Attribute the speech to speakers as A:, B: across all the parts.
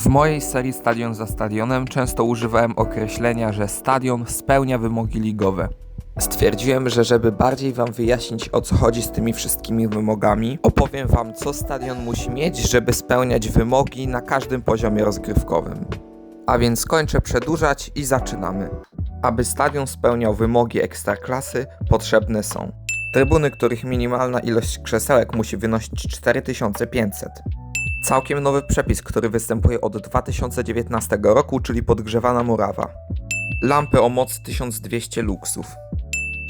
A: W mojej serii Stadion za Stadionem często używałem określenia, że stadion spełnia wymogi ligowe. Stwierdziłem, że żeby bardziej Wam wyjaśnić o co chodzi z tymi wszystkimi wymogami, opowiem Wam co stadion musi mieć, żeby spełniać wymogi na każdym poziomie rozgrywkowym. A więc kończę przedłużać i zaczynamy. Aby stadion spełniał wymogi ekstraklasy, potrzebne są trybuny, których minimalna ilość krzesełek musi wynosić 4500. Całkiem nowy przepis, który występuje od 2019 roku, czyli podgrzewana murawa. Lampy o mocy 1200 luksów.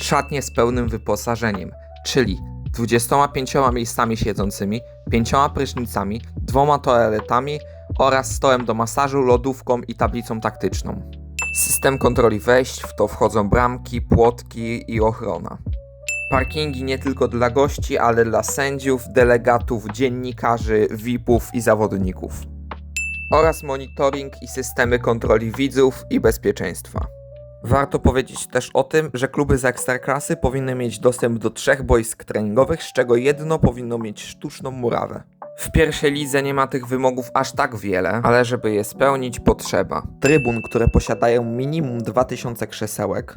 A: Szatnie z pełnym wyposażeniem, czyli 25 miejscami siedzącymi, 5 prysznicami, dwoma toaletami oraz stołem do masażu, lodówką i tablicą taktyczną. System kontroli wejść, w to wchodzą bramki, płotki i ochrona. Parkingi nie tylko dla gości, ale dla sędziów, delegatów, dziennikarzy, VIP-ów i zawodników. Oraz monitoring i systemy kontroli widzów i bezpieczeństwa. Warto powiedzieć też o tym, że kluby z ekstraklasy powinny mieć dostęp do trzech boisk treningowych, z czego jedno powinno mieć sztuczną murawę. W pierwszej lidze nie ma tych wymogów aż tak wiele, ale żeby je spełnić potrzeba trybun, które posiadają minimum 2000 krzesełek,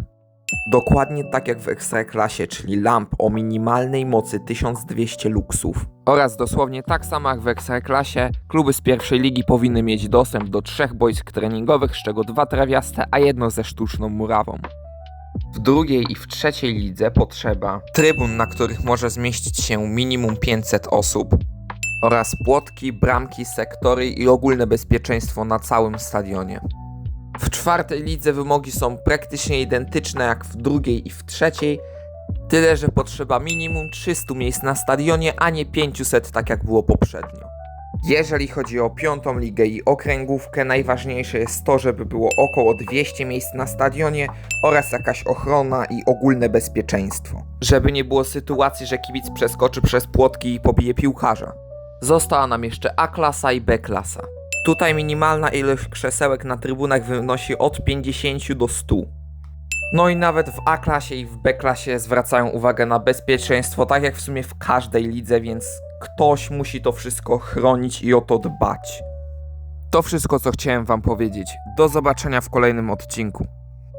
A: Dokładnie tak jak w Ekstraklasie, czyli lamp o minimalnej mocy 1200 luksów. Oraz dosłownie tak samo jak w Ekstraklasie, kluby z pierwszej ligi powinny mieć dostęp do trzech boisk treningowych, z czego dwa trawiaste, a jedno ze sztuczną murawą. W drugiej i w trzeciej lidze potrzeba trybun, na których może zmieścić się minimum 500 osób oraz płotki, bramki, sektory i ogólne bezpieczeństwo na całym stadionie. W czwartej lidze wymogi są praktycznie identyczne jak w drugiej i w trzeciej, tyle że potrzeba minimum 300 miejsc na stadionie, a nie 500 tak jak było poprzednio. Jeżeli chodzi o piątą ligę i okręgówkę, najważniejsze jest to, żeby było około 200 miejsc na stadionie oraz jakaś ochrona i ogólne bezpieczeństwo. Żeby nie było sytuacji, że kibic przeskoczy przez płotki i pobije piłkarza. Została nam jeszcze A-klasa i B-klasa. Tutaj minimalna ilość krzesełek na trybunach wynosi od 50 do 100. No i nawet w A-klasie i w B-klasie zwracają uwagę na bezpieczeństwo, tak jak w sumie w każdej lidze, więc ktoś musi to wszystko chronić i o to dbać. To wszystko, co chciałem Wam powiedzieć. Do zobaczenia w kolejnym odcinku.